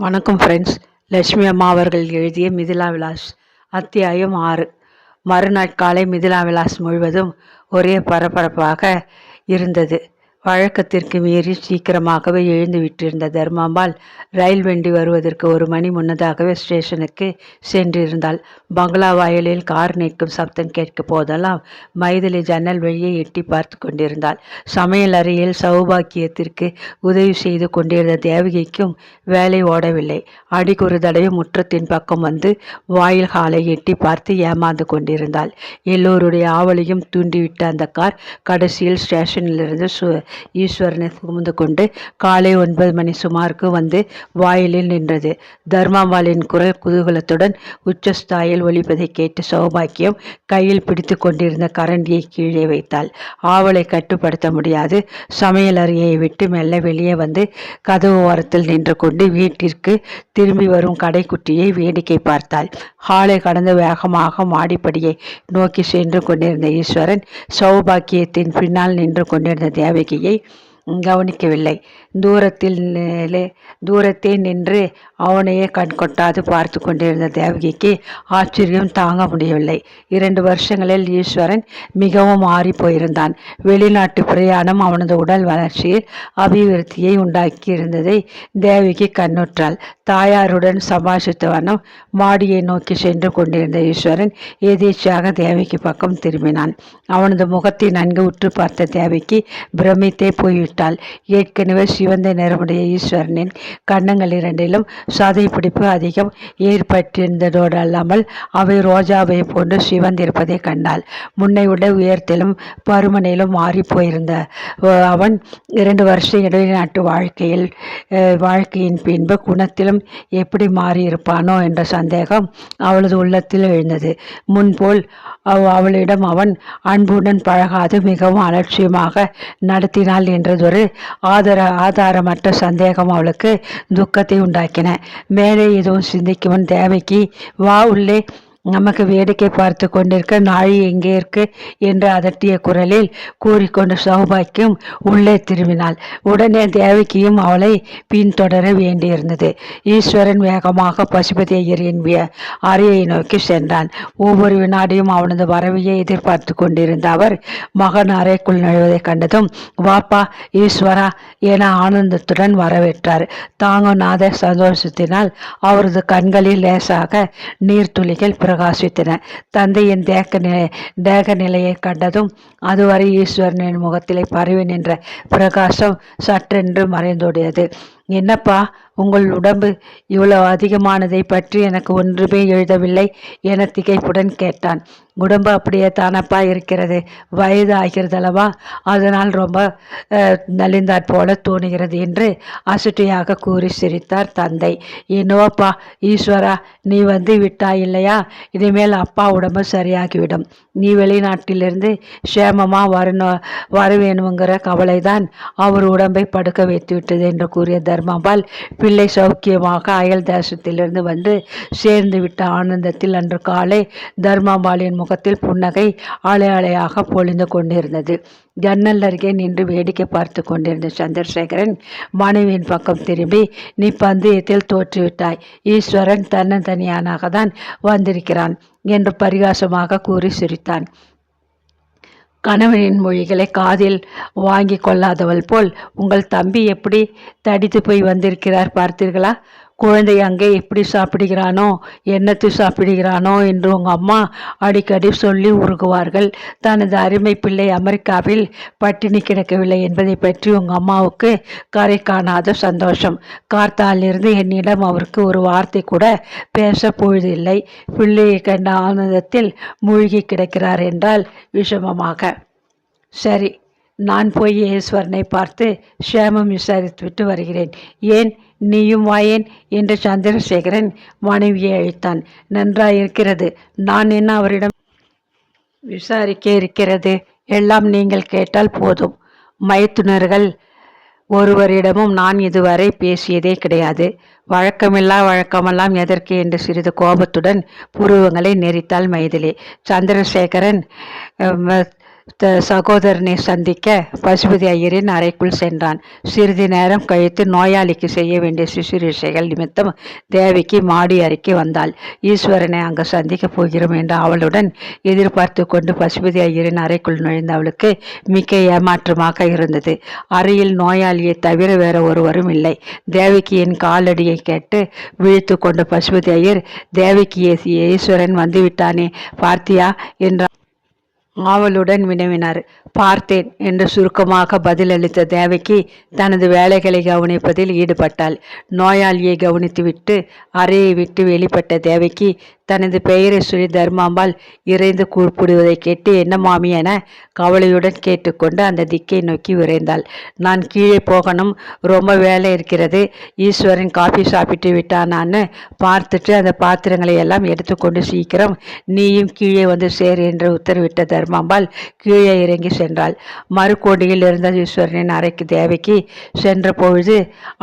வணக்கம் ஃப்ரெண்ட்ஸ் லட்சுமி அம்மா அவர்கள் எழுதிய மிதிலா விலாஸ் அத்தியாயம் ஆறு. மறுநாள் காலை மிதிலா விலாஸ் முழுவதும் ஒரே பரபரப்பாக இருந்தது. வழக்கத்திற்கு மீறி சீக்கிரமாகவே எழுந்து விட்டிருந்த தர்மாம்பாள் ரயில் வண்டி வருவதற்கு ஒரு மணி முன்னதாகவே ஸ்டேஷனுக்கு சென்றிருந்தாள். பங்களா வாயிலில் கார் நிற்கும் சப்தம் கேட்க போதெல்லாம் மைதிலி ஜன்னல் வழியை எட்டி பார்த்து கொண்டிருந்தாள். சமையல் அறையில் சௌபாக்கியத்திற்கு உதவி செய்து கொண்டிருந்த தேவகிக்கும் வேலை ஓடவில்லை. அடிக்கு தடவை முற்றத்தின் பக்கம் வந்து வாயில் ஹாலை எட்டி பார்த்து ஏமாந்து கொண்டிருந்தாள். எல்லோருடைய ஆவலையும் தூண்டிவிட்ட அந்த கார் கடைசியில் ஸ்டேஷனிலிருந்து சு ஈஸ்வரனை சுமந்து கொண்டு காலை ஒன்பது மணி சுமாருக்கு வந்து வாயிலில் நின்றது. தர்மாம்பாளின் குரல் குதூகலத்துடன் உச்சஸ்தாயில் ஒழிப்பதை கேட்டு சௌபாக்கியம் கையில் பிடித்து கொண்டிருந்த கரண்டியை கீழே வைத்தாள். ஆவலை கட்டுப்படுத்த முடியாது. சமையல் அறையை விட்டு மெல்ல வெளியே வந்து கதவு ஓரத்தில் நின்று கொண்டு வீட்டிற்கு திரும்பி வரும் கடைக்குட்டியை வேடிக்கை பார்த்தாள். ஹாலை கடந்து வேகமாக மாடிப்படியை நோக்கி சென்று கொண்டிருந்த ஈஸ்வரன் சௌபாக்கியத்தின் பின்னால் நின்று கொண்டிருந்த தேவகியை கவனிக்கவில்லை. தூரத்தில் தூரத்தே நின்று அவனையே கண் கொட்டாது பார்த்து கொண்டிருந்த தேவகிக்கு ஆச்சரியம் தாங்க முடியவில்லை. இரண்டு வருஷங்களில் ஈஸ்வரன் மிகவும் மாறி போயிருந்தான். வெளிநாட்டு பிரயாணம் அவனது உடல் வளர்ச்சியில் அபிவிருத்தியை உண்டாக்கி இருந்ததை தேவகி கண்ணுற்றாள். தாயாருடன் சபாஷித்த வண்ணம் மாடியை நோக்கி சென்று கொண்டிருந்த ஈஸ்வரன் எதேச்சியாக தேவிக்கு பக்கம் திரும்பினான். அவனது முகத்தை நன்கு உற்று பார்த்த தேவிக்கு பிரமித்தே போய்விட்டாள். ஏற்கனவே சிவந்த நிறமுடைய ஈஸ்வரனின் கன்னங்கள் இரண்டிலும் சதை பிடிப்பு அதிகம் ஏற்பட்டிருந்ததோடு அல்லாமல் அவை ரோஜாவை போன்று சிவந்திருப்பதை கண்டாள். முன்னை விட உயரத்திலும் பருமனிலும் மாறி போயிருந்த அவன் இரண்டு வருஷம் இடைநாட்டு வாழ்க்கையில் வாழ்க்கையின் பின்பு குணத்திலும் எப்படி மாறியிருப்பானோ என்ற சந்தேகம் அவளது உள்ளத்தில் எழுந்தது. முன்போல் அவ் அவளிடம் அவன் அன்புடன் பழகாது மிகவும் அலட்சியமாக நடத்தினாள் என்றதொரு ஆதர ஆதாரமற்ற சந்தேகம் அவளுக்கு துக்கத்தை உண்டாக்கின. மேலே எதுவும் சிந்திக்கும் தேவைக்கு வா உள்ளே நமக்கு வேடிக்கை பார்த்து கொண்டிருக்க நாழி எங்கே இருக்கு என்று அதட்டிய குரலில் கூறிக்கொண்டு சௌபாக்கியும் உள்ளே திரும்பினாள். உடனே தேவகியும் அவளை பின்தொடர வேண்டியிருந்தது. ஈஸ்வரன் வேகமாக பசுபதி ஐயரின் அறையை நோக்கி சென்றான். ஒவ்வொரு வினாடியும் அவனது வரவையை எதிர்பார்த்து கொண்டிருந்த அவர் மகன் அறைக்குள் நுழைவதை கண்டதும் வாப்பா ஈஸ்வரா என ஆனந்தத்துடன் வரவேற்றார். தாங்கநாத சந்தோஷத்தினால் அவரது கண்களில் லேசாக நீர்த்துளிகள் பிரகாசித்தன. தந்தையின் தேக்க நிலை தேக நிலையை கண்டதும் அதுவரை ஈஸ்வரனின் முகத்திலே பரவி நின்ற பிரகாசம் சற்றென்று மறைந்தோடியது. என்னப்பா உங்கள் உடம்பு இவ்வளவு அதிகமானதை பற்றி எனக்கு ஒன்றுமே எழுதவில்லை என திகைப்புடன் கேட்டான். உடம்பு அப்படியே தானப்பா இருக்கிறது வயது ஆகிறதல்லவா அதனால் ரொம்ப நலிந்தாற் போல தோணுகிறது என்று அசுட்டியாக கூறி சிரித்தார் தந்தை. என்னோப்பா ஈஸ்வரா நீ வந்து விட்டாய் இல்லையா? இனிமேல் அப்பா உடம்பு சரியாகிவிடும். நீ வெளிநாட்டிலிருந்து சேமமாக வரணும் வரவேணுங்கிற கவலைதான் கவலை தான் அவர் உடம்பை படுக்க வைத்து விட்டது என்று கூறிய தர்மபால் பிள்ளை சௌக்கியமாக அயல் தேசத்திலிருந்து வந்து சேர்ந்து விட்ட ஆனந்தத்தில் அன்று காலை தர்மபாலின் முகத்தில் புன்னகை அலை அலையாக பொழிந்து கொண்டிருந்தது. ஜன்னல் அருகே நின்று வேடிக்கை பார்த்து கொண்டிருந்த சந்திரசேகரன் மனைவியின் பக்கம் திரும்பி நீ பந்தயத்தில் தோற்றுவிட்டாய். ஈஸ்வரன் தன்னந்தனியானாக தான் வந்திருக்கிறான் என்று பரிகாசமாக கூறி சிரித்தான். கணவனின் மொழிகளை காதில் வாங்கி கொள்ளாதவள் போல் உங்கள் தம்பி எப்படி தடித்து போய் வந்திருக்கிறார் பார்த்தீர்களா? குழந்தை அங்கே எப்படி சாப்பிடுகிறானோ என்னத்து சாப்பிடுகிறானோ என்று உங்கள் அம்மா அடிக்கடி சொல்லி உருகுவார்கள். தனது அருமை பிள்ளை அமெரிக்காவில் பட்டினி கிடக்கவில்லை என்பதை பற்றி உங்கள் அம்மாவுக்கு கரை காணாத சந்தோஷம். கார்த்தாலிருந்து என்னிடம் அவருக்கு ஒரு வார்த்தை கூட பேச பொழுதில்லை பிள்ளையை கண்ட ஆனந்தத்தில் மூழ்கி கிடக்கிறார் என்றால் விஷமமாக. சரி நான் போய் ஈஸ்வரனை பார்த்து சேமம் விசாரித்துவிட்டு வருகிறேன். ஏன் நீயும் வாயேன் என்று சந்திரசேகரன் மனைவியை அழைத்தான். நன்றாயிருக்கிறது. நான் என்ன அவரிடம் விசாரிக்க இருக்கிறது? எல்லாம் நீங்கள் கேட்டால் போதும். மைத்துனர்கள் ஒருவரிடமும் நான் இதுவரை பேசியதே கிடையாது. வழக்கமில்லா வழக்கமெல்லாம் எதற்கு என்று சிறிது கோபத்துடன் புருவங்களை நெறித்தாள் மைதிலி. சந்திரசேகரன் சகோதரனை சந்திக்க பசுபதி ஐயரின் அறைக்குள் சென்றான். சிறிது நேரம் கழித்து நோயாளிக்கு செய்ய வேண்டிய சுசுரூஷைகள் நிமித்தம் தேவிக்கு மாடி அறைக்கு வந்தாள். ஈஸ்வரனை அங்கு சந்திக்கப் போகிறோம் என்ற அவளுடன் எதிர்பார்த்து கொண்டு பசுபதி ஐயரின் அறைக்குள் நுழைந்த அவளுக்கு மிக்க ஏமாற்றமாக இருந்தது. அறையில் நோயாளியை தவிர வேற ஒருவரும் இல்லை. தேவிக்கு என் காலடியை கேட்டு விழித்து கொண்ட பசுபதி ஐயர் தேவிக்கு ஈஸ்வரன் வந்துவிட்டானே பார்த்தியா? என்றார். ஆவலுடன் வினவினார். பார்த்தேன் என்று சுருக்கமாக பதிலளித்த தேவகி தனது வேலைகளை கவனிப்பதில் ஈடுபட்டாள். நோயாளியை கவனித்துவிட்டு அறையை விட்டு வெளிப்பட்ட தேவகி தனது பெயரை சொல்லி தர்மாம்பாள் இறைந்து கூப்பிடுவதை கேட்டு என்ன மாமி என கவலையுடன் கேட்டுக்கொண்டு அந்த திக்கை நோக்கி விரைந்தாள். நான் கீழே போகணும். ரொம்ப வேலை இருக்கிறது. ஈஸ்வரன் காஃபி சாப்பிட்டு விட்டானான்னு பார்த்துட்டு அந்த பாத்திரங்களை எல்லாம் எடுத்துக்கொண்டு சீக்கிரம் நீயும் கீழே வந்து சேர் என்று உத்தரவிட்ட தர்மாம்பாள் கீழே இறங்கி சென்றாள். மறுக்கோடியில் இருந்த ஈஸ்வரனின் அறைக்கு தேவைக்கு சென்ற பொழுது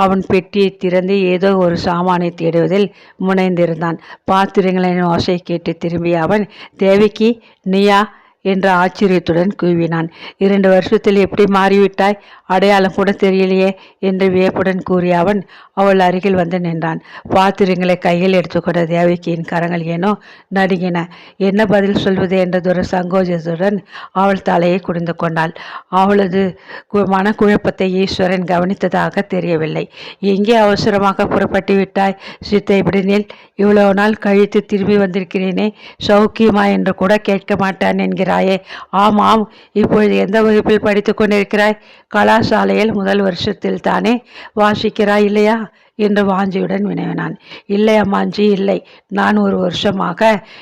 அவன் பெட்டியை திறந்து ஏதோ ஒரு சாமானை தேடுவதில் முனைந்திருந்தான். பாத்திரங்களை ஓசை கேட்டு திரும்பிய அவன் தேவிக்கு நீயா என்ற ஆச்சரியத்துடன் கூவினான். இரண்டு வருஷத்தில் எப்படி மாறிவிட்டாய்? அடையாளம் கூட தெரியலையே என்று வியப்புடன் கூறிய அவன் அவள் அருகில் வந்து நின்றான். பாத்திரங்களை கையில் எடுத்துக்கொண்ட தேவகியின் கரங்கள் ஏனோ நடுங்கின. என்ன பதில் சொல்வது? என்றதொரு சங்கோஜத்துடன் அவள் தலையை குடிந்து கொண்டாள். அவளது கு- மனக்குழப்பத்தை ஈஸ்வரன் கவனித்ததாக தெரியவில்லை. எங்கே அவசரமாக புறப்பட்டு விட்டாய்? சித்தை இப்படினில் இவ்வளவு நாள் கழித்து திரும்பி வந்திருக்கிறேனே. சௌக்கியமா? என்று கூட கேட்க மாட்டான் என்கிறாயே ஆமாம் இப்பொழுது எந்த வகுப்பில் படித்துக் கொண்டிருக்கிறாய்? கலாசாலையில் முதல் வருஷத்தில் தானே வாசிக்கிறாய் இல்லையா? என்று வாஞ்சியுடன் வினவினான். இல்லை அம்மாஞ்சி இல்லை. நான் ஒரு வருஷமாக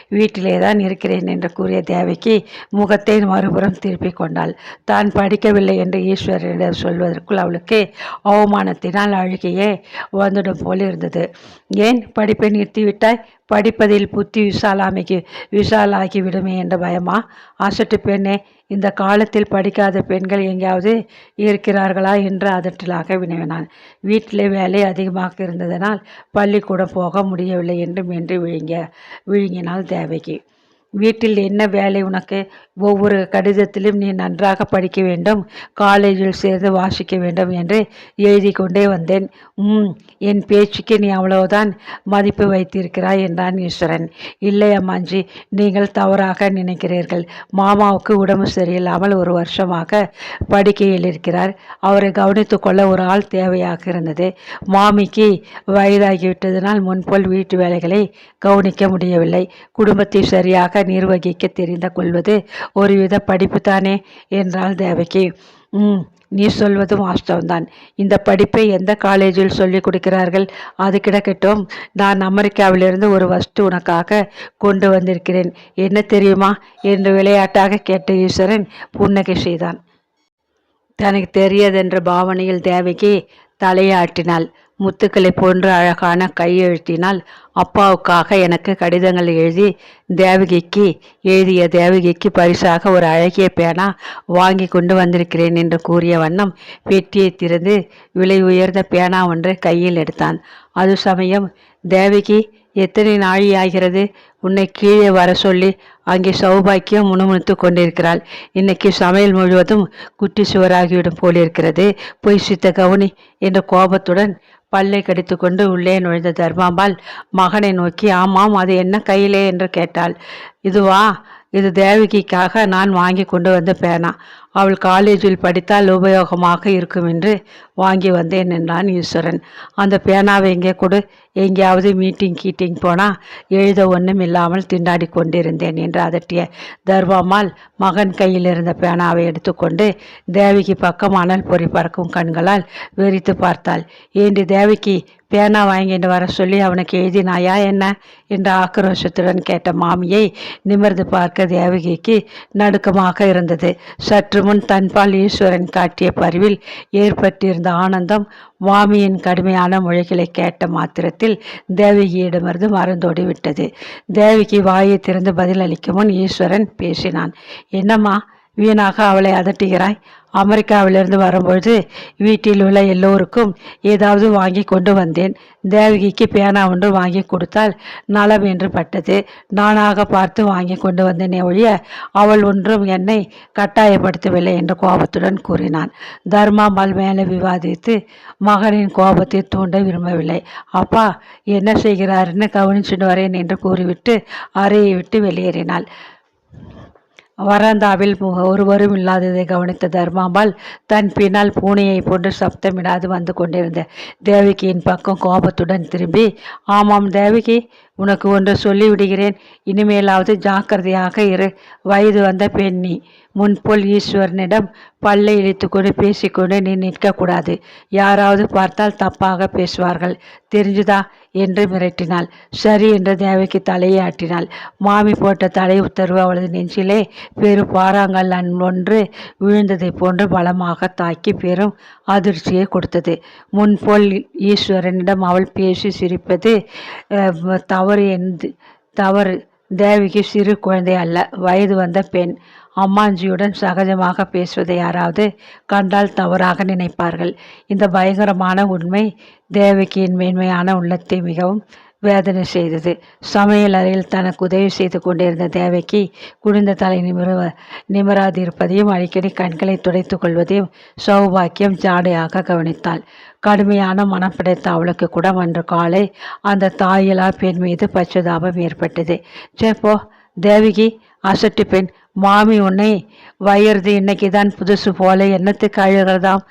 வீட்டிலே தான் இருக்கிறேன் என்று கூறிய தேவிக்கு முகத்தை மறுபுறம் திருப்பி கொண்டாள். தான் படிக்கவில்லை என்று ஈஸ்வரனிடம் சொல்வதற்குள் அவளுக்கு அவமானத்தினால் அழுகையே வந்துடும் போல் இருந்தது. ஏன்? படிப்பை நிறுத்திவிட்டாய்? படிப்பதில் புத்தி விசாலாமிக்கு விசாலாகி விடுமே என்ற பயமா? அசட்டு பெண்ணே இந்த காலத்தில் படிக்காத பெண்கள் எங்கேயாவது இருக்கிறார்களா என்று அதட்டலாக வினவினான் வீட்டிலே வேலை அதிகமாக இருந்ததனால் பள்ளிக்கூடம் போக முடியவில்லை என்று மென்று விழுங்க விழுங்கினாள் தேவகி. வீட்டில் என்ன வேலை உனக்கு? ஒவ்வொரு கடிதத்திலும் நீ நன்றாக படிக்க வேண்டும். காலேஜில் சேர்ந்து வாசிக்க வேண்டும் என்று எழுதி கொண்டே வந்தேன் என் பேச்சுக்கு நீ அவ்வளவுதான் மதிப்பு வைத்திருக்கிறாய் என்றான் ஈஸ்வரன். இல்லை அம்மாஞ்சி நீங்கள் தவறாக நினைக்கிறீர்கள். மாமாவுக்கு உடம்பு சரியில்லாமல் ஒரு வருஷமாக படுக்கையில் இருக்கிறார். அவரை கவனித்து கொள்ள ஒரு ஆள் தேவையாக இருந்தது. மாமிக்கு வயதாகிவிட்டதனால் முன்போல் வீட்டு வேலைகளை கவனிக்க முடியவில்லை. குடும்பத்தை சரியாக நிர்வகிக்க தெரிந்து கொள்வது ஒருவித படிப்பு தானே என்றாள் தேவகி. ம் நீ சொல்வதும் வாஸ்தவம்தான். இந்த படிப்பை எந்த காலேஜில் சொல்லிக் கொடுக்கிறார்கள்? அது கிடக்கட்டும். நான் அமெரிக்காவிலிருந்து ஒரு வஸ்து உனக்காக கொண்டு வந்திருக்கிறேன். என்ன தெரியுமா? என்று விளையாட்டாக கேட்ட ஈஸ்வரன் புன்னகை செய்தான். தனக்கு தெரியாதென்ற பாவனையில் தேவகி தலையாட்டினாள். முத்துக்களை போன்று அழகான கையெழுத்தினால் அப்பாவுக்காக எனக்கு கடிதங்கள் எழுதி தேவகிக்கு எழுதிய தேவகிக்கு பரிசாக ஒரு அழகிய பேனா வாங்கி கொண்டு வந்திருக்கிறேன் என்று கூறிய வண்ணம் பெட்டியை திறந்து விலை உயர்ந்த பேனா ஒன்றை கையில் எடுத்தான். அது சமயம் தேவகி எத்தனை நாழி ஆகிறது உன்னை கீழே வர சொல்லி அங்கே சௌபாக்கியம் முணுமுணுத்து கொண்டிருக்கிறாள். இன்னைக்கு சமையல் முழுவதும் குட்டி சுவராகிவிடும் போலிருக்கிறது. போய் சித்த கவுனி என்ற கோபத்துடன் பல்லை கடித்துக்கொண்டு உள்ளே நுழைந்த தர்மாம்பாள் மகனை நோக்கி ஆமாம் அது என்ன கையிலே? என்று கேட்டாள். இதுவா? இது தேவகிக்காக நான் வாங்கி கொண்டு வந்த பேனா. அவள் காலேஜில் படித்தால் உபயோகமாக இருக்கும் என்று வாங்கி வந்தேன் என்றான் ஈஸ்வரன். அந்த பேனாவை எங்கே கொடு. எங்கேயாவது மீட்டிங் கீட்டிங் போனால் எழுத ஒன்றும் இல்லாமல் திண்டாடி கொண்டிருந்தேன் என்று அதட்டிய தர்வாமால் மகன் கையில் இருந்த பேனாவை எடுத்துக்கொண்டு தேவிக்கு பக்கம் அனல் பொறி பறக்கும் கண்களால் வெறித்து பார்த்தாள். ஏண்டி தேவிக்கு பேனா வாங்கிட்டு வர சொல்லி அவனுக்கு எழுதினாயா என்ன? என்று ஆக்ரோஷத்துடன் கேட்ட மாமியை நிமிர்ந்து பார்க்க தேவகிக்கு நடுக்கமாக இருந்தது. சற்று முன் தன்பால் ஈஸ்வரன் காட்டிய பரிவில் ஏற்பட்டிருந்த ஆனந்தம் மாமியின் கடுமையான மொழிகளை கேட்ட மாத்திரத்தில் தேவகியிடமிருந்து மறந்தோடி விட்டது. தேவகி வாயை திறந்து பதிலளிக்கும் முன் ஈஸ்வரன் பேசினான். என்னம்மா வீணாக அவளை அதட்டுகிறாய். அமெரிக்காவிலிருந்து வரும்பொழுது வீட்டில் உள்ள எல்லோருக்கும் ஏதாவது வாங்கி கொண்டு வந்தேன். தேவகிக்கு பேனா ஒன்று வாங்கி கொடுத்தால் நலம் என்று பட்டது. நானாக பார்த்து வாங்கி கொண்டு வந்தேனே ஒழிய அவள் ஒன்றும் என்னை கட்டாயப்படுத்தவில்லை என்று கோபத்துடன் கூறினான். தர்மாம்பாள் மேலே விவாதித்து மகனின் கோபத்தை தூண்ட விரும்பவில்லை. அப்பா என்ன செய்கிறாருன்னு கவனிச்சுட்டு வரேன் என்று கூறிவிட்டு அறையை விட்டு வெளியேறினாள். வராந்தாவில் ஒருவரும் இல்லாததை கவனித்த தர்மாம்பாள் தன் பின்னால் பூனையை போன்று சப்தமிடாது வந்து கொண்டிருந்த தேவகியின் பக்கம் கோபத்துடன் திரும்பி ஆமாம் தேவகி உனக்கு ஒன்று சொல்லிவிடுகிறேன். இனிமேலாவது ஜாக்கிரதையாக இரு. வயது வந்த பெண்ணி முன்போல் ஈஸ்வரனிடம் பல்லை இழித்துக்கொண்டு பேசிக்கொண்டு நீ நிற்கக்கூடாது. யாராவது பார்த்தால் தப்பாக பேசுவார்கள். தெரிஞ்சுதா? என்று மிரட்டினாள். சரி என்று தேவைக்கு தலையை ஆட்டினாள். மாமி போட்ட தலை உத்தரவு அவளது நெஞ்சிலே பெரும் பாறாங்கல் ஒன்று விழுந்ததைப் போன்று பலமாக தாக்கி பெரும் அதிர்ச்சியை கொடுத்தது. முன்போல் ஈஸ்வரனிடம் அவள் பேசி சிரிப்பது தவ தவறு என்று தவறு. தேவிக்கு சிறு குழந்தை அல்ல வயது வந்த பெண். அம்மாஞ்சியுடன் சகஜமாக பேசுவதை யாராவது கண்டால் தவறாக நினைப்பார்கள். இந்த பயங்கரமான உண்மை தேவகியின் மேன்மையான உள்ளத்தை மிகவும் வேதனை செய்தது. சமையல் அறையில் தனக்கு உதவி செய்து கொண்டிருந்த தேவைக்கு குனிந்த தலை நிமிர நிமிராதிருப்பதையும் அடிக்கடி கண்களை துடைத்து கொள்வதையும் சௌபாக்கியம் ஜாடையாக கவனித்தாள். கடுமையான மனம் படைத்த அவளுக்கு கூட அன்று காலை அந்த தாயிலா பெண் மீது பச்சதாபம் ஏற்பட்டது. சேப்போ தேவகி அசட்டு பெண் மாமி உன்னை வயறுது இன்னைக்கு தான் புதுசு போல என்னத்துக்கு அழுகிறதாம்?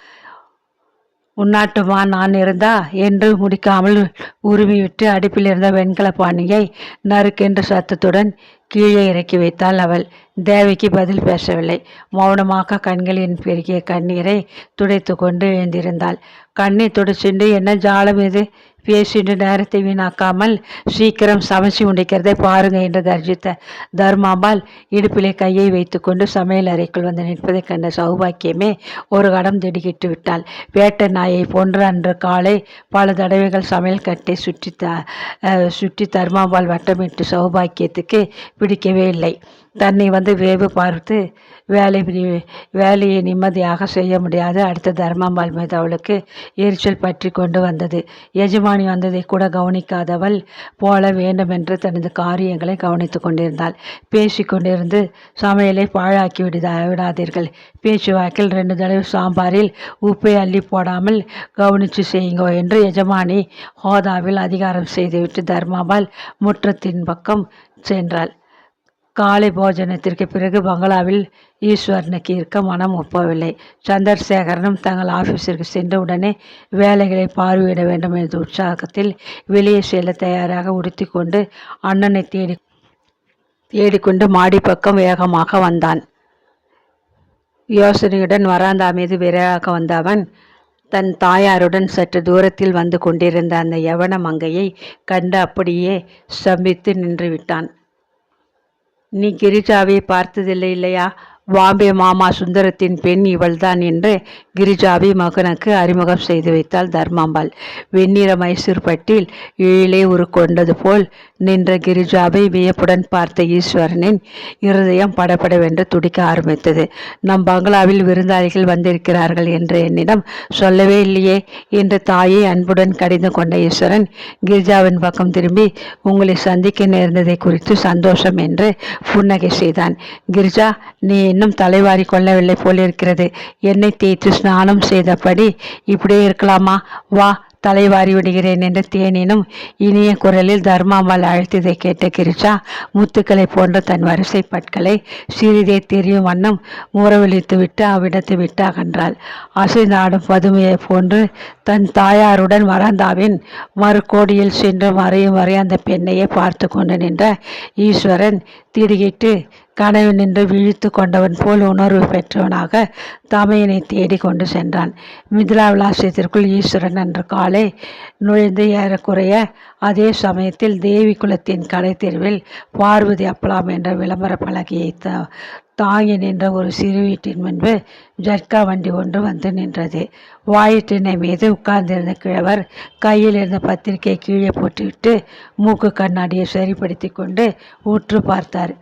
உன்னாட்டுமா நான் இருந்தா என்று முடிக்காமல் உருவிவிட்டு அடுப்பில் இருந்த வெண்கல பானையை நறுக்கென்று சத்தத்துடன் கீழே இறக்கி வைத்தாள் அவள். தேவிக்கு பதில் பேசவில்லை. மௌனமாக கண்களின் பெருகிய கண்ணீரை துடைத்து கொண்டு எழுந்திருந்தாள். கண்ணை துடைச்சிண்டு என்ன ஜாலம் இது? பேசிட்டு நேரத்தை வீணாக்காமல் சீக்கிரம் சமைச்சு முடிக்கிறதை பாருங்க என்று தர்ஜித்த. தர்மாம்பாள் இடுப்பிலே கையை வைத்துக்கொண்டு சமையல் அறைக்குள் வந்து நிற்பதைக் கண்ட சௌபாக்கியமே ஒரு கடம் திடுக்கிட்டு விட்டாள். வேட்டை நாயை போன்று அன்று காலை பல தடவைகள் சமையல் கட்டை சுற்றி த சுற்றி தர்மாம்பாள் வட்டமிட்டு சௌபாக்கியத்துக்கு பிடிக்கவே இல்லை. தன்னை வந்து வேவு பார்த்து வேலை வேலையை நிம்மதியாக செய்ய முடியாது. அடுத்த தர்மாம்பாள் மீது அவளுக்கு எரிச்சல் பற்றி கொண்டு வந்தது. எஜமானி வந்ததை கூட கவனிக்காதவள் போல வேண்டுமென்று தனது காரியங்களை கவனித்து கொண்டிருந்தாள். பேசி கொண்டிருந்து சமையலை பாழாக்கி விடுதா விடாதீர்கள். பேச்சுவாக்கில் ரெண்டு தடவை சாம்பாரில் உப்பை அள்ளி போடாமல் கவனித்து செய்யுங்கோ என்று எஜமானி ஹோதாவில் அதிகாரம் செய்துவிட்டு தர்மாபால் முற்றத்தின் பக்கம் சென்றாள். காலை போஜனத்திற்கு பிறகு பங்களாவில் ஈஸ்வரனுக்கு இருக்க மனம் ஒப்பவில்லை. சந்திரசேகரனும் தங்கள் ஆஃபீஸிற்கு சென்ற உடனே வேலைகளை பார்வையிட வேண்டும் என்ற உற்சாகத்தில் வெளியே செல்ல தயாராக உடுத்தி கொண்டு அண்ணனை தேடி தேடிக்கொண்டு மாடிப்பக்கம் வேகமாக வந்தான். யோசனையுடன் வராந்தா மீது விரைவாக வந்தவன் தன் தாயாருடன் சற்று தூரத்தில் வந்து கொண்டிருந்த அந்த யவன மங்கையை கண்டு அப்படியே ஸ்தம்பித்து நின்று விட்டான் நீ கிரிஜாவை பார்த்ததில்லை இல்லையா? வாம்பே மாமா சுந்தரத்தின் பெண் இவள்தான் என்று கிரிஜாவை மகனுக்கு அறிமுகம் செய்து வைத்தாள் தர்மாம்பாள். வெண்ணிற மைசூர் பட்டில் எழிலே உருக்கொண்டது போல் நின்ற கிரிஜாவை வியப்புடன் பார்த்த ஈஸ்வரனின் இருதயம் படபடவென்று துடிக்க ஆரம்பித்தது. நம் பங்களாவில் விருந்தாளிகள் வந்திருக்கிறார்கள் என்று என்னிடம் சொல்லவே இல்லையே என்று தாயை அன்புடன் கடிந்து கொண்ட ஈஸ்வரன் கிரிஜாவின் பக்கம் திரும்பி உங்களை சந்திக்க நேர்ந்ததை குறித்து சந்தோஷம் என்று புன்னகை செய்தான். கிரிஜா நீ இன்னும் தலைவாரி கொள்ளவில்லை போலிருக்கிறது. என்னை தேய்த்து ஸ்நானம் செய்தபடி இப்படியே இருக்கலாமா? வா தலைவாரி விடுகிறேன் என்று தேனினும் இனிய குரலில் தர்மாம்பாள் அழைத்ததை கேட்ட கிரிஷா முத்துக்களை போன்ற தன் வரிசை பற்களை சிறிதே தெரியும் வண்ணம் முறவழித்து விட்டு அவ்விடத்தை விட்டு அகன்றாள். அசைந்தாடும் பதுமையைப் போன்று தன் தாயாருடன் வராந்தாவின் மறுகோடியில் சென்று மறையும் வரை அந்த பெண்ணையே பார்த்து கொண்டு நின்ற ஈஸ்வரன் திடுகிட்டு கனவில் நின்று விழித்து கொண்டவன் போல் உணர்வு பெற்றவனாக தமையனை தேடி கொண்டு சென்றான். மிதிலா விலாசத்திற்குள் ஈஸ்வரன் அன்று காலை நுழைந்து ஏறக்குறைய அதே சமயத்தில் தேவி குலத்தின் கடை தெருவில் பார்வதி அப்பலாம் என்ற விளம்பர பலகையை த தாங்கி நின்ற ஒரு சிறு வீட்டின் முன்பு ஜட்கா வண்டி ஒன்று வந்து நின்றது. வாயிற்றினை மீது உட்கார்ந்திருந்த கிழவர் கையில் இருந்த பத்திரிகையை கீழே போட்டுவிட்டு மூக்கு கண்ணாடியை சரிப்படுத்தி கொண்டு உற்று பார்த்தார்.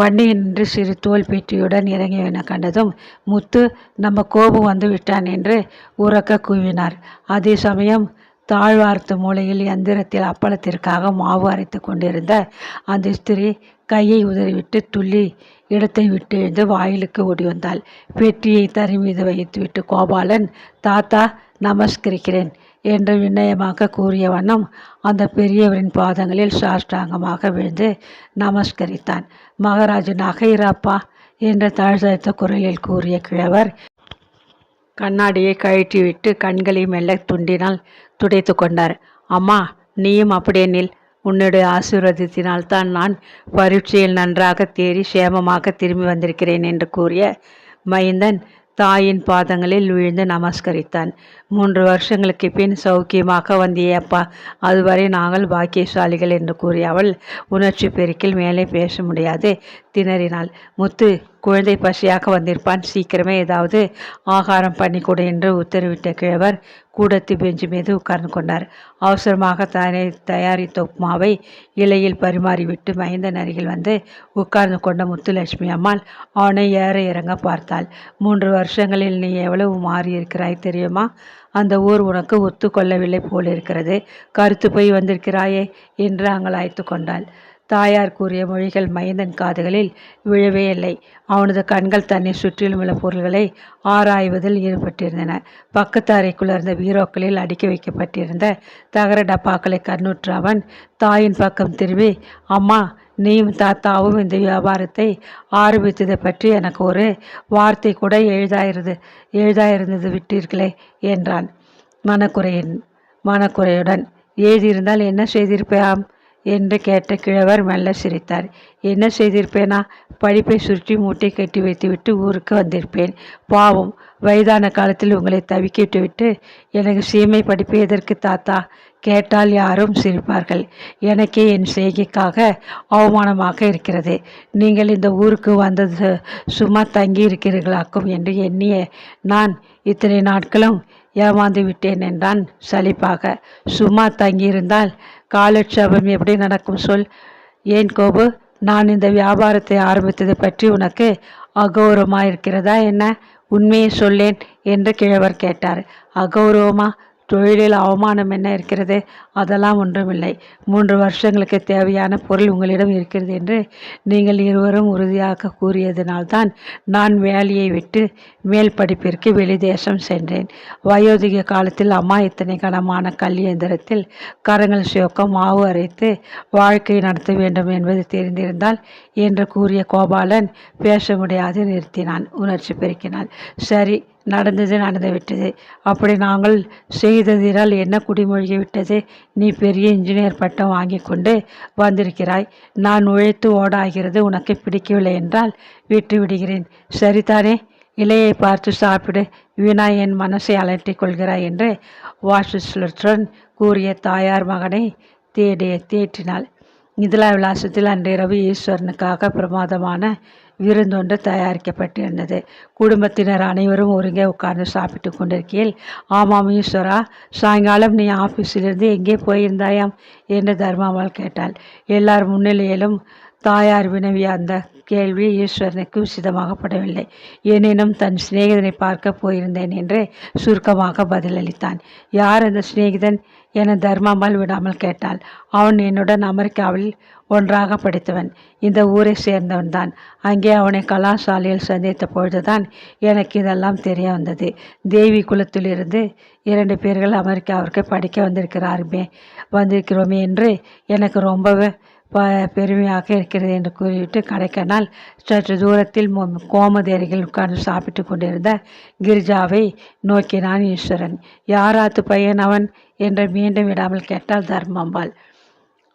வண்டியில் நின்று சிறு தோல் பெட்டியுடன் இறங்கியவனை கண்டதும் முத்து நம்ம கோபம் வந்து விட்டான் என்று உறக்க கூவினார். அதே சமயம் தாழ்வார்த்து மூலையில் எந்திரத்தில் அப்பளத்திற்காக மாவு அரைத்து கொண்டிருந்த அந்த ஸ்திரீ கையை உதறிவிட்டு துள்ளி இடத்தை விட்டு எழுந்து வாயிலுக்கு ஓடி வந்தாள். பெட்டியை தரை மீது வைத்துவிட்டு கோபாலன் தாத்தா நமஸ்கரிக்கிறேன். என்று விண்ணயமாக கூறிய வண்ணம் அந்த பெரியவரின் பாதங்களில் சாஷ்டாங்கமாக விழுந்து நமஸ்கரித்தான். மகாராஜன் நகைராப்பா என்ற தாழ்த்த குரலில் கூறிய கிழவர் கண்ணாடியை கழற்றிவிட்டு கண்களை மெல்ல துண்டினால் துடைத்து கொண்டார். அம்மா நீயும் அப்படியே நில். உன்னுடைய ஆசீர்வாதத்தினால்தான் நான் பரீட்சையில் நன்றாக தேறி சேமமாக திரும்பி வந்திருக்கிறேன் என்று கூறிய மைந்தன் தாயின் பாதங்களில் விழுந்து நமஸ்கரித்தான். மூன்று வருஷங்களுக்கு பின் சௌக்கியமாக வந்தியப்பா அதுவரை நாங்கள் பாக்கியசாலிகள் என்று கூறிய அவள் உணர்ச்சி பெருக்கில் மேலே பேச முடியாது. திணறினாள். முத்து குழந்தை பசியாக வந்திருப்பான். சீக்கிரமே ஏதாவது ஆகாரம் பண்ணி கொடு என்று உத்தரவிட்ட கிழவர் கூடத்து பெஞ்சு மீது உட்கார்ந்து கொண்டார். அவசரமாக தயாரி தயாரித்த உப்மாவை இலையில் பரிமாறிவிட்டு மைந்தன் அருகில் வந்து உட்கார்ந்து கொண்ட முத்துலட்சுமி அம்மாள் அவனை ஏற இறங்க பார்த்தாள். மூன்று வருஷங்களில் நீ எவ்வளவு மாறியிருக்கிறாய் தெரியுமா? அந்த ஊர் உனக்கு ஒத்துக்கொள்ளவில்லை போலிருக்கிறது. கருத்து போய் வந்திருக்கிறாயே என்று அங்கலாய்த்து கொண்டாள். தாயார் கூறிய மொழிகள் மைந்தன் காதுகளில் விழவே இல்லை. அவனது கண்கள் தன்னை சுற்றிலும் உள்ள பொருள்களை ஆராய்வதில் ஈடுபட்டிருந்தன. பக்கத்து அறைக்குள் இருந்த பீரோக்களில் அடுக்கி வைக்கப்பட்டிருந்த தகர டப்பாக்களை கண்ணுற்ற அவன் தாயின் பக்கம் திரும்பி அம்மா நீயும் தாத்தாவும் இந்த வியாபாரத்தை ஆரம்பித்ததை பற்றி எனக்கு ஒரு வார்த்தை கூட எழுதாயிருது எழுதாயிருந்தது விட்டீர்களே என்றான் மனக்குறையின் மனக்குறையுடன். எழுதியிருந்தால் என்ன செய்திருப்பாம் என்று கேட்ட கிழவர் மெல்ல சிரித்தார். என்ன செய்திருப்பேனா? படிப்பை சுற்றி மூட்டை கட்டி வைத்துவிட்டு ஊருக்கு வந்திருப்பேன். பாவம் வயதான காலத்தில் உங்களை தவிக்கிட்டு விட்டு எனக்கு சீமை படிப்பு எதற்கு தாத்தா? கேட்டால் யாரும் சிரிப்பார்கள். எனக்கே என் செய்கைக்காக அவமானமாக இருக்கிறது. நீங்கள் இந்த ஊருக்கு வந்தது சும்மா தங்கி இருக்கிறீர்களாக்கும் என்று எண்ணிய நான் இத்தனை நாட்களும் ஏமாந்து விட்டேன் என்றான் சலிப்பாக. சும்மா தங்கியிருந்தால் காலட்சேபம் எப்படி நடக்கும் சொல். ஏன் கோபு? நான் இந்த வியாபாரத்தை ஆரம்பித்ததை பற்றி உனக்கு அகௌரவமாக இருக்கிறதா என்ன? உண்மையை சொல்லேன் என்று கிழவர் கேட்டார். அகௌரவமா? தொழிலில் அவமானம் என்ன இருக்கிறது? அதெல்லாம் ஒன்றுமில்லை. மூன்று வருஷங்களுக்கு தேவையான பொருள் உங்களிடம் இருக்கிறது என்று நீங்கள் இருவரும் உறுதியாக கூறியதனால்தான் நான் வேலையை விட்டு மேல் படிப்பிற்கு வெளிதேசம் சென்றேன். வயோதிக காலத்தில் அம்மா இத்தனை கனமான கல்வியந்திரத்தில் கரங்கள் சிவக்க மாவு அரைத்து வாழ்க்கை நடத்த வேண்டும் என்பது தெரிந்திருந்தால் என்று கூறிய கோபாலன் பேச முடியாது நிறுத்தினான். உணர்ச்சி பெருக்கினான். சரி நடந்தது நடந்து விட்டது. அப்படி நாங்கள் செய்ததினால் என்ன குடிமொழிகி விட்டது? நீ பெரிய இன்ஜினியர் பட்டம் வாங்கி கொண்டு வந்திருக்கிறாய். நான் உழைத்து ஓடாகிறது உனக்கு பிடிக்கவில்லை என்றால் விட்டு விடுகிறேன். சரிதானே? இலையை பார்த்து சாப்பிடு. வீணா என் மனசை அலட்டிக் கொள்கிறாய் என்று வாசுசுலத்துடன் கூறிய தாயார் மகனை தேடிய தேற்றினாள். மிதிலா விலாசத்தில் அன்றிரவு ஈஸ்வரனுக்காக பிரமாதமான விருந்தொன்று தயாரிக்கப்பட்டிருந்தது. குடும்பத்தினர் அனைவரும் ஒருங்கே உட்கார்ந்து சாப்பிட்டு கொண்டிருக்கையில் ஆமாம் ஈஸ்வரா சாயங்காலம் நீ ஆஃபீஸிலிருந்து எங்கே போயிருந்தாயாம்? என்று தர்மாவால் கேட்டாள். எல்லார் முன்னிலையிலும் தாயார் வினவிய அந்த கேள்வி ஈஸ்வரனுக்கு உசிதமாகப்படவில்லை எனினும் தன் சிநேகிதனை பார்க்க போயிருந்தேன் என்று சுருக்கமாக பதிலளித்தான். யார் அந்த சிநேகிதன் என தர்மாமல் விடாமல் கேட்டாள். அவன் என்னுடன் அமெரிக்காவில் ஒன்றாக படித்தவன். இந்த ஊரை சேர்ந்தவன் தான் அங்கே அவனை கலாசாலையில் சந்தித்த பொழுதுதான் எனக்கு இதெல்லாம் தெரிய வந்தது. தேவி குலத்திலிருந்து இரண்டு பேர்கள் அமெரிக்காவிற்கு படிக்க வந்திருக்கிறாருமே வந்திருக்கிறோமே என்று எனக்கு ரொம்பவே ப பெருமையாக இருக்கிறது என்று கூறிவிட்டு கடைக்கனால் சற்று தூரத்தில் கோமதி அருகில் உட்கார்ந்து சாப்பிட்டு கொண்டிருந்த கிரிஜாவை நோக்கினான் ஈஸ்வரன். யாராத்து பையன் அவன்? என்று மீண்டும் விடாமல் கேட்டால் தர்மம்பாள்.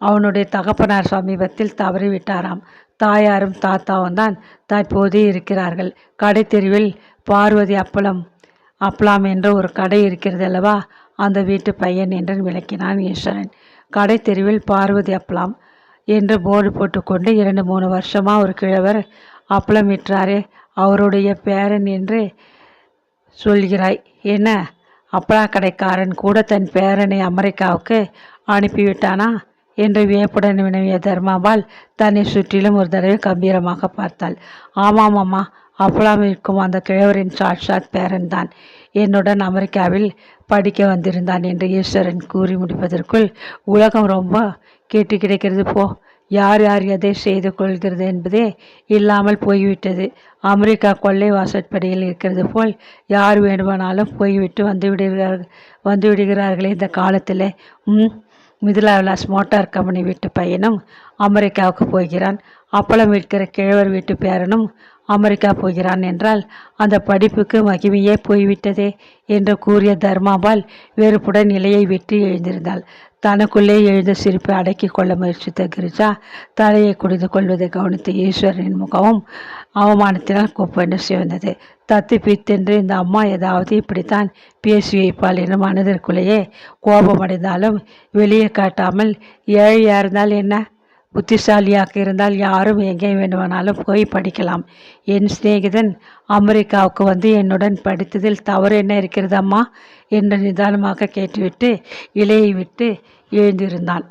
அவனுடைய தகப்பனார் சமீபத்தில் தவறிவிட்டாராம் தாயாரும் தாத்தாவும் தான் தற்போது இருக்கிறார்கள். கடை தெருவில் பார்வதி அப்பளம் அப்பலாம் என்ற ஒரு கடை இருக்கிறது அல்லவா? அந்த வீட்டு பையன் என்று விளக்கினான் ஈஸ்வரன். கடை தெருவில் பார்வதி அப்பலாம் என்று போர்டு போட்டுக்கொண்டு இரண்டு மூணு வருஷமாக ஒரு கிழவர் அப்பளம் விற்றாரே அவருடைய பேரன் என்று சொல்கிறாய். என்ன? அப்பளா கடைக்காரன் கூட தன் பேரனை அமெரிக்காவுக்கு அனுப்பிவிட்டானா? என்று வியப்புடன் வினவிய தர்மாபால் தன்னை சுற்றிலும் ஒரு தடவை கம்பீரமாக பார்த்தாள். ஆமாம் அம்மா அப்பலாம் இருக்கும் அந்த கிழவரின் சாட்சாத் பேரன்தான். என்னுடன் அமெரிக்காவில் படிக்க வந்திருந்தான் என்று ஈஸ்வரன் கூறி முடிப்பதற்குள் உலகம் ரொம்ப கேட்டு கிடைக்கிறது. போ யார் யார் எதை செய்து கொள்கிறது என்பதே இல்லாமல் போய்விட்டது. அமெரிக்கா கொள்ளை வாசற்படியில் இருக்கிறது போல் யார் வேண்டுமானாலும் போய்விட்டு வந்து விடுகிறார்கள் வந்து விடுகிறார்களே. இந்த காலத்தில் ம் மிதிலா விலாஸ் மோட்டார் கம்பெனி வீட்டு பையனும் அமெரிக்காவுக்கு போகிறான். அப்பளம் விற்கிற கிழவர் வீட்டு பேரனும் அமெரிக்கா போகிறான் என்றால் அந்த படிப்புக்கு மகிமையே போய்விட்டதே என்று கூறிய தர்மாபால் வெறுப்புடன் நிலையை விட்டு எழுந்திருந்தாள். தனக்குள்ளே எழுந்த சிரிப்பை அடக்கி கொள்ள முயற்சித்த கிரிஜா தலையை குடிந்து கொள்வதை கவனித்த ஈஸ்வரனின் முகமும் அவமானத்தினால் கொப்பென்று சிவந்தது. தத்து பித்தென்று இந்த அம்மா ஏதாவது இப்படித்தான் பேசி வைப்பாள் என்று மனதிற்குள்ளேயே கோபமடைந்தாலும் வெளியே காட்டாமல் ஏழையாக இருந்தால் என்ன? புத்திசாலியாக இருந்தால் யாரும் எங்கே வேண்டுமானாலும் போய் படிக்கலாம். என் சிநேகிதன் அமெரிக்காவுக்கு வந்து என்னுடன் படித்ததில் தவறு என்ன இருக்கிறதம்மா? என்று நிதானமாக கேட்டுவிட்டு இலையை விட்டு எழுந்திருந்தான்.